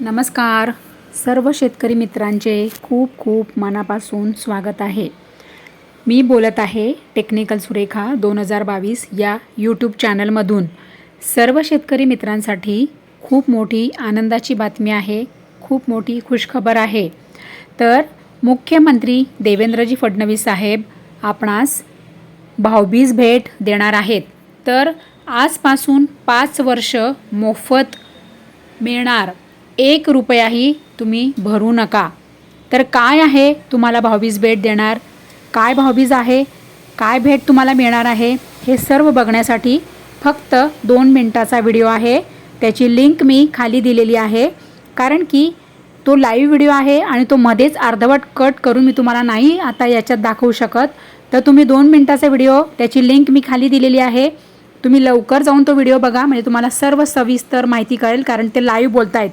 नमस्कार. सर्व शेतकरी मित्रांचे खूप खूप मनापासून स्वागत आहे. मी बोलत आहे टेक्निकल सुरेखा दोन हजार बावीस या यूट्यूब चॅनलमधून. सर्व शेतकरी मित्रांसाठी खूप मोठी आनंदाची बातमी आहे खूप मोठी खुशखबर आहे. तर मुख्यमंत्री देवेंद्रजी फडणवीस साहेब आपणास भाऊबीज भेट देणार आहेत. तर आजपासून पाच वर्ष मोफत मिळणार एक रुपयाही तुम्ही भरू नका. तर काय आहे तुम्हाला भाऊबीज भेट देणार? काय भाऊबीज आहे? काय भेट तुम्हाला मिळणार आहे? हे सर्व बघण्यासाठी फक्त दोन मिनटाचा व्हिडिओ आहे. त्याची लिंक मी खाली दिलेली आहे. कारण की तो लाईव्ह व्हिडिओ आहे आणि तो मध्येच अर्धवट कट करून मी तुम्हाला नाही आता याच्यात दाखवू शकत. तर तुम्ही दोन मिनटाचा व्हिडिओ त्याची लिंक मी खाली दिलेली आहे. तुम्ही लवकर जाऊन तो व्हिडिओ बघा. म्हणजे तुम्हाला सर्व सविस्तर माहिती कळेल कारण ते लाईव्ह बोलतायत.